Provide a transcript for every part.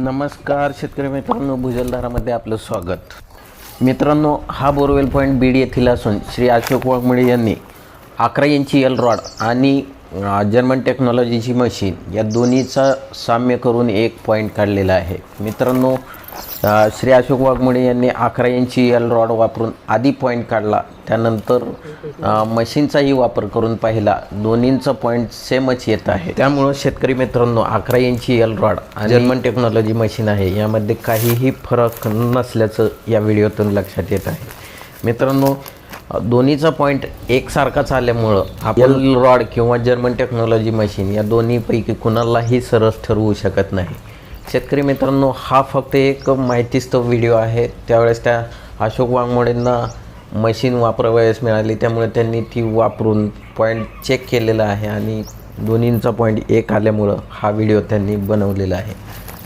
नमस्कार शेतकरी मित्रांनो भुजलधारामध्ये आपलं स्वागत. मित्रांनो हा बोरवेल पॉईंट बीड येथील असून श्री अशोक वाघमळे यांनी अकरा इंची एल रॉड आणि जर्मन टेक्नॉलॉजीची मशीन या दोन्हीचा साम्य करून एक पॉईंट काढलेला आहे. मित्रांनो श्री अशोक वाघमोडे यांनी अकरा इंची एल रॉड वापरून आधी पॉईंट काढला. त्यानंतर मशीनचाही वापर करून पाहिला. दोन्हींचा पॉईंट सेमच येत आहे. त्यामुळं शेतकरी मित्रांनो अकरा इंची एल रॉड आणि जर्मन टेक्नॉलॉजी मशीन आहे. यामध्ये काहीही फरक नसल्याचं या व्हिडिओतून लक्षात येत आहे. मित्रांनो दोन्हीचा पॉईंट एकसारखाच आल्यामुळं आपण रॉड किंवा जर्मन टेक्नॉलॉजी मशीन या दोन्हीपैकी कुणालाही सरस ठरवू शकत नाही. शेतकरी मित्रांनो हा फक्त एक माहितीस्तव व्हिडिओ आहे. त्यावेळेस त्या अशोक वाघमोडेंना मशीन वापरावयास मिळाली त्यामुळे त्यांनी ती वापरून पॉईंट चेक केलेला आहे आणि दोन्हींचा पॉईंट एक आल्यामुळं हा व्हिडिओ त्यांनी बनवलेला आहे.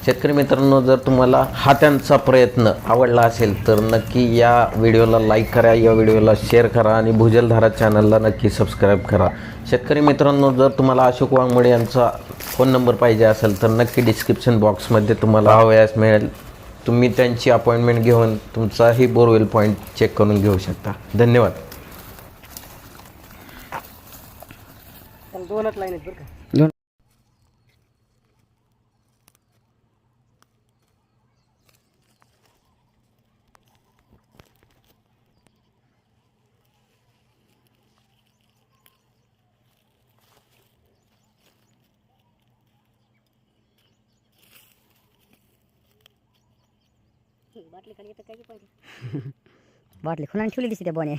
शेतकरी मित्रांनो जर तुम्हाला हा त्यांचा प्रयत्न आवडला असेल तर नक्की या व्हिडिओला लाईक करा या व्हिडिओला शेअर करा आणि भुजलधारा चॅनलला नक्की सबस्क्राईब करा. शेतकरी मित्रांनो जर तुम्हाला अशोक वाघमोडे यांचा फोन नंबर पाहिजे असेल तर नक्की डिस्क्रिप्शन बॉक्समध्ये तुम्हाला हवयास मिळेल. तुम्ही त्यांची अपॉइंटमेंट घेऊन तुमचाही बोरवेल पॉईंट चेक करून घेऊ शकता. धन्यवाद. दोनच लाईन आहेत बरं का. बाटली खुनाने ठेवली दिसते त्या बोने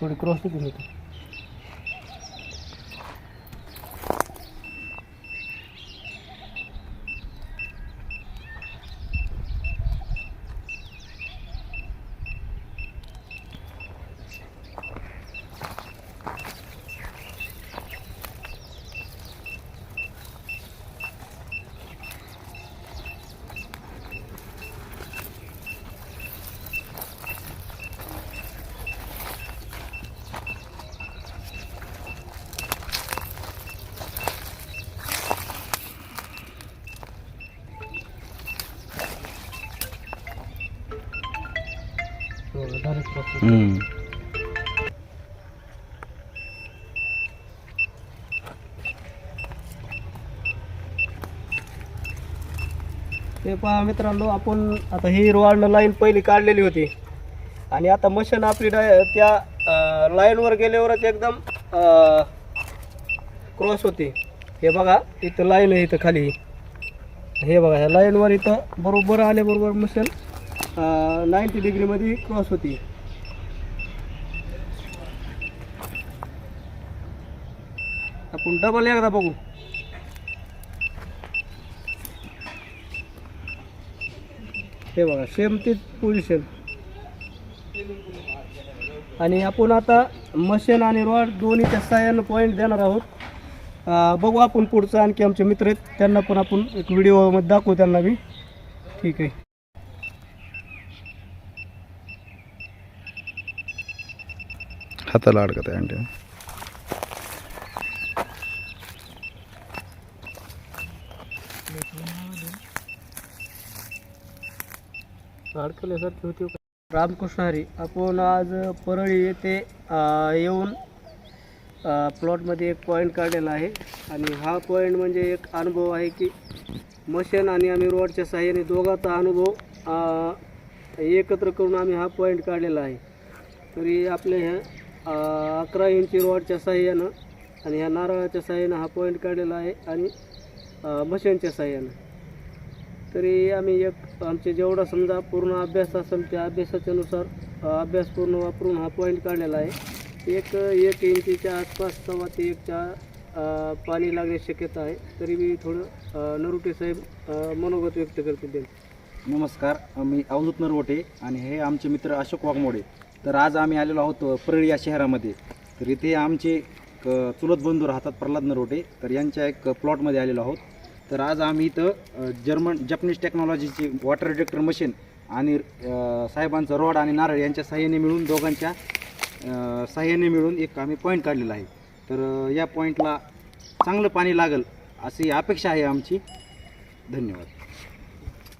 थोडी क्रॉस तिकडे होती हो, ते पहा मित्रांनो आपण आता ही रोडनं लाईन पहिली काढलेली होती. आणि आता मशीन आपली डाय त्या लाईनवर गेल्यावरच एकदम क्रॉस होते. हे बघा इथं लाईन आहे इथं खाली. हे बघा ह्या लाईनवर इथं बरोबर आल्याबरोबर मशीन नाईन्टी डिग्रीमध्ये क्रॉस होती. आपण डबल एकदा बघू. हे बघा सेम तीच पोझिशन आणि आपण आता मशीन आणि रॉड दोन्हीच्या सहाय्यानं पॉईंट देणार आहोत. बघू आपण पुढचं आणखी आमचे मित्र आहेत त्यांना पण आपण एक व्हिडिओमध्ये दाखवू त्यांना मी ठीक आहे. हाताला अडकत आहे अंड्या अडकल्यासारखी होती. रामकृष्ण हरी आपण आज परळी येथे येऊन प्लॉटमध्ये एक पॉईंट काढलेला आहे. आणि हा पॉईंट म्हणजे एक अनुभव आहे की मशीन आणि आम्ही रोडच्या साह्याने दोघाचा अनुभव एकत्र करून आम्ही हा पॉईंट काढलेला आहे. तरी आपल्या ह्या अकरा इंची रोडच्या साह्यानं आणि ह्या नारळाच्या साह्यानं हा पॉईंट काढलेला आहे आणि मशीनच्या साह्यानं. तरी आम्ही एक आमचे जेवढा समजा पूर्ण अभ्यास असेल त्या अभ्यासाच्यानुसार अभ्यास पूर्ण वापरून हा पॉईंट काढलेला आहे. एक एक इंचीच्या आसपास सव्वा ते एकच्या पाणी लागण्याची शक्यता आहे. तरी मी थोडं नरोटे साहेब मनोगत व्यक्त करते त्यांचं. नमस्कार मी अवधूत नरवटे आणि हे आमचे मित्र अशोक वाघमोडे. तर आज आम्ही आलेलो आहोत परळी या शहरामध्ये. तर इथे आमचे क चुलत बंधू राहतात प्रल्हाद नरवटे. तर यांच्या एक प्लॉटमध्ये आलेलो आहोत. तर आज आम्ही इथं जर्मन जपनीज टेक्नॉलॉजीची वॉटर डिटेक्टर मशीन आणि साहेबांचं रॉड आणि नारळ यांच्या साह्याने मिळून दोघांच्या साह्याने मिळून एक आम्ही पॉईंट काढलेला आहे. तर या पॉईंटला चांगलं पाणी लागेल अशी अपेक्षा आहे आमची. धन्यवाद.